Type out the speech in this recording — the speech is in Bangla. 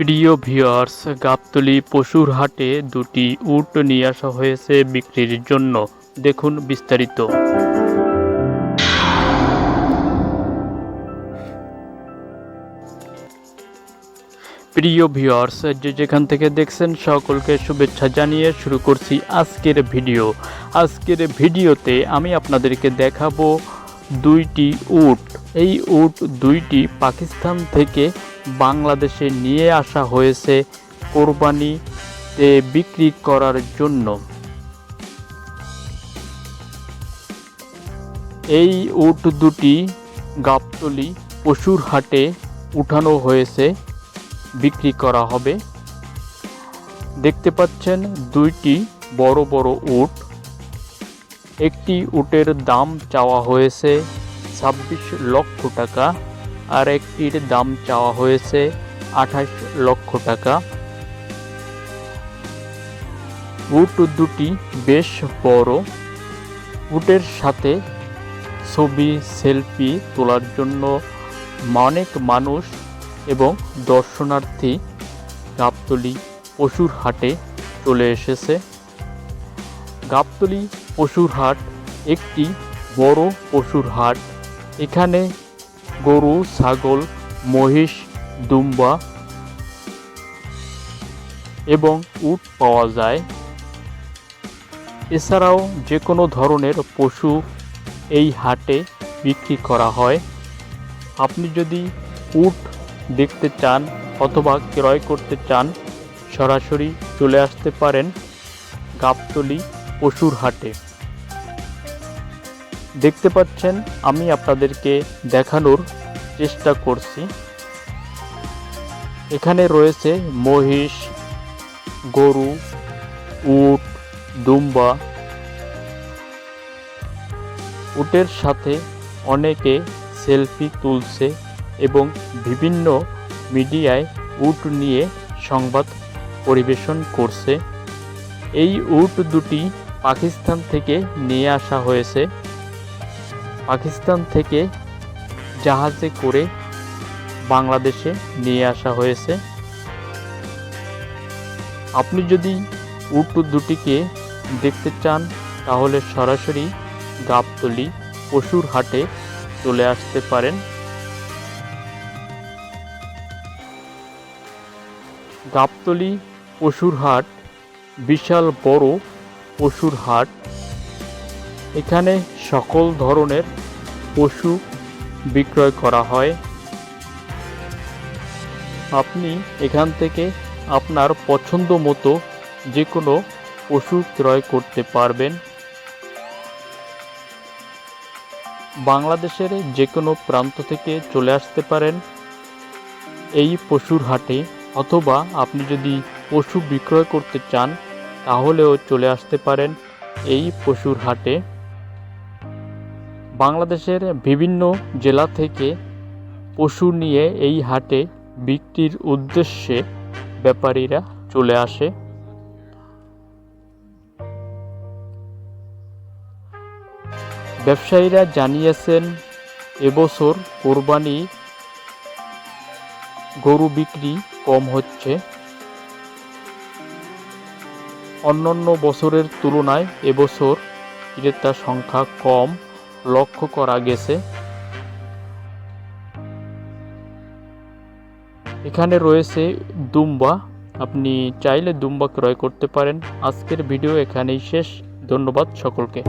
প্রিয় ভিউয়ার্স, গাবতলি পশুর হাটে দুটি উট নিয়ে আসা হয়েছে বিক্রির জন্য। দেখুন বিস্তারিত। প্রিয় ভিউয়ার্স, যে যেখান থেকে দেখছেন, সকলকে শুভেচ্ছা জানিয়ে শুরু করছি আজকের ভিডিও। আজকের ভিডিওতে আমি আপনাদেরকে দেখাবো দুইটি উট। এই উট দুইটি পাকিস্তান থেকে বাংলাদেশে নিয়ে আসা হয়েছে কোরবানিতে বিক্রি করার জন্য। এই উট দুটি গাবতলি পশুর হাটে উঠানো হয়েছে, বিক্রি করা হবে। দেখতে পাচ্ছেন দুইটি বড় বড় উট। একটি উটের দাম চাওয়া হয়েছে ছাব্বিশ লক্ষ টাকা। আর একটির দাম চাওয়া হয়েছে আঠাশ লক্ষ টাকা। উট দুটি বেশ বড়। উটের সাথে ছবি, সেলফি তোলার জন্য অনেক মানুষ এবং দর্শনার্থী গাবতলি পশুর হাটে চলে এসেছে। গাবতলি পশুর হাট একটি বড় পশুর হাট। এখানে গরু, ছাগল, মহিষ, দুম্বা এবং উট পাওয়া যায়। এছাড়াও যে কোনো ধরনের পশু এই হাটে বিক্রি করা হয়। আপনি যদি উট দেখতে চান অথবা ক্রয় করতে চান, সরাসরি চলে আসতে পারেন গাবতলি পশুর হাটে। দেখতে পাচ্ছেন, আমি আপনাদেরকে দেখানোর চেষ্টা করছি। এখানে রয়েছে মহিষ, গরু, উট, দুম্বা। উটের সাথে অনেকে সেলফি তুলছে এবং বিভিন্ন মিডিয়ায় উট নিয়ে সংবাদ পরিবেশন করছে। এই উট দুটি পাকিস্তান থেকে নিয়ে আসা হয়েছে। পাকিস্তান থেকে জাহাজে করে বাংলাদেশে নিয়ে আসা হয়েছে। আপনি যদি উট দুটিকে দেখতে চান, তাহলে সরাসরি গাবতলি পশুর হাটে চলে আসতে পারেন। গাবতলি পশুর হাট, বিশাল বড় পশুর হাট। এখানে সকল ধরনের পশু বিক্রয় করা হয়। আপনি এখান থেকে আপনার পছন্দ মতো যে কোনো পশু ক্রয় করতে পারবেন। বাংলাদেশের যে কোনো প্রান্ত থেকে চলে আসতে পারেন। এই পশুর হাটে অথবা আপনি যদি পশু বিক্রয় করতে চান, তাহলেও চলে আসতে পারেন এই পশুর হাটে। বাংলাদেশের বিভিন্ন জেলা থেকে পশু নিয়ে এই হাটে বিক্রির উদ্দেশ্যে ব্যাপারীরা চলে আসে। ব্যবসায়ীরা জানিয়েছেন, এবছর কোরবানি গরু বিক্রি কম হচ্ছে। অন্যান্য বছরের তুলনায় এবছর ক্রেতার সংখ্যা কম। লক্ষ্য করা গেছে। এখানে রয়েছে দুম্বা। আপনি চাইলে দুম্বা ক্রয় করতে পারেন। আজকের ভিডিও এখানেই শেষ। ধন্যবাদ সকলকে।